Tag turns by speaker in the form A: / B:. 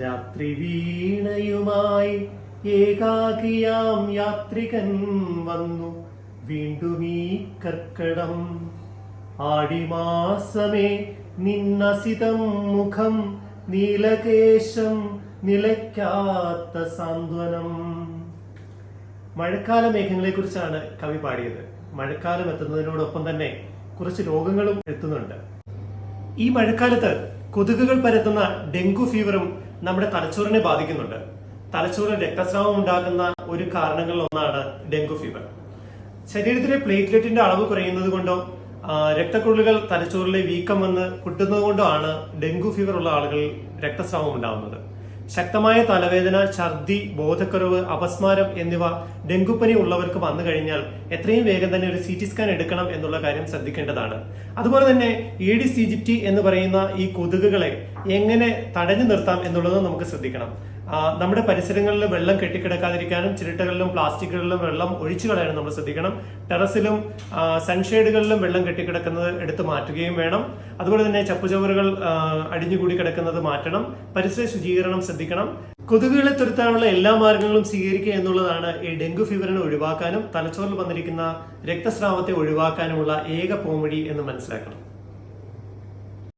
A: രാത്രി വീണയുമായി ഏകാകിയാം യാത്രികൻ വന്നു. വീണ്ടും ഈ കർക്കടം. ആടിമാസമേ നിന്നസിതം മുഖം നീലകേശം നിലയ്ക്കാത്ത സാന്ത്വനം. മഴക്കാല മേഘങ്ങളെ കുറിച്ചാണ് കവി പാടിയത്. മഴക്കാലം എത്തുന്നതിനോടൊപ്പം തന്നെ കുറച്ച് രോഗങ്ങളും എത്തുന്നുണ്ട്. ഈ മഴക്കാലത്ത് കൊതുകുകൾ പരത്തുന്ന ഡെങ്കു ഫീവറും നമ്മുടെ തലച്ചോറിനെ ബാധിക്കുന്നുണ്ട്. തലച്ചോറിൽ രക്തസ്രാവം ഉണ്ടാക്കുന്ന ഒരു കാരണങ്ങളിൽ ഒന്നാണ് ഡെങ്കു ഫീവർ. ശരീരത്തിലെ പ്ലേറ്റ്ലെറ്റിന്റെ അളവ് കുറയുന്നത് കൊണ്ടോ രക്തക്കുഴലുകൾ തലച്ചോറിലെ വീക്കം വന്ന് പൊട്ടുന്നത് കൊണ്ടോ ആണ് ഡെങ്കു ഫീവർ ഉള്ള ആളുകൾ രക്തസ്രാവം ഉണ്ടാവുന്നത്. ശക്തമായ തലവേദന ഛർദി ബോധക്കുറവ് അപസ്മാരം എന്നിവ ഡെങ്കുപ്പനി ഉള്ളവർക്ക് വന്നു കഴിഞ്ഞാൽ എത്രയും വേഗം തന്നെ ഒരു സി ടി സ്കാൻ എടുക്കണം എന്നുള്ള കാര്യം ശ്രദ്ധിക്കേണ്ടതാണ്. അതുപോലെ തന്നെ ഈഡിസ് ഈജിപ്റ്റി എന്ന് പറയുന്ന ഈ കൊതുകുകളെ എങ്ങനെ തടഞ്ഞു നിർത്താം എന്നുള്ളത് നമുക്ക് ശ്രദ്ധിക്കണം. നമ്മുടെ പരിസരങ്ങളിൽ വെള്ളം കെട്ടിക്കിടക്കാതിരിക്കാനും ചിരട്ടകളിലും പ്ലാസ്റ്റിക്കുകളിലും വെള്ളം ഒഴിച്ചു കളയാനും നമ്മൾ ശ്രദ്ധിക്കണം. ടെറസിലും സൺഷെയ്ഡുകളിലും വെള്ളം കെട്ടിക്കിടക്കുന്നത് എടുത്തു മാറ്റുകയും വേണം. അതുപോലെ തന്നെ ചപ്പുചവറുകൾ അടിഞ്ഞുകൂടി കിടക്കുന്നത് മാറ്റണം. പരിസര ശുചീകരണം ശ്രദ്ധിക്കണം. കൊതുകുകളെ തുരുത്താനുള്ള എല്ലാ മാർഗങ്ങളും സ്വീകരിക്കുക എന്നുള്ളതാണ് ഈ ഡെങ്കു ഫീവറിനെ ഒഴിവാക്കാനും തലച്ചോറിൽ വന്നിരിക്കുന്ന രക്തസ്രാവത്തെ ഒഴിവാക്കാനുമുള്ള ഏക പോംവഴി എന്ന് മനസ്സിലാക്കണം.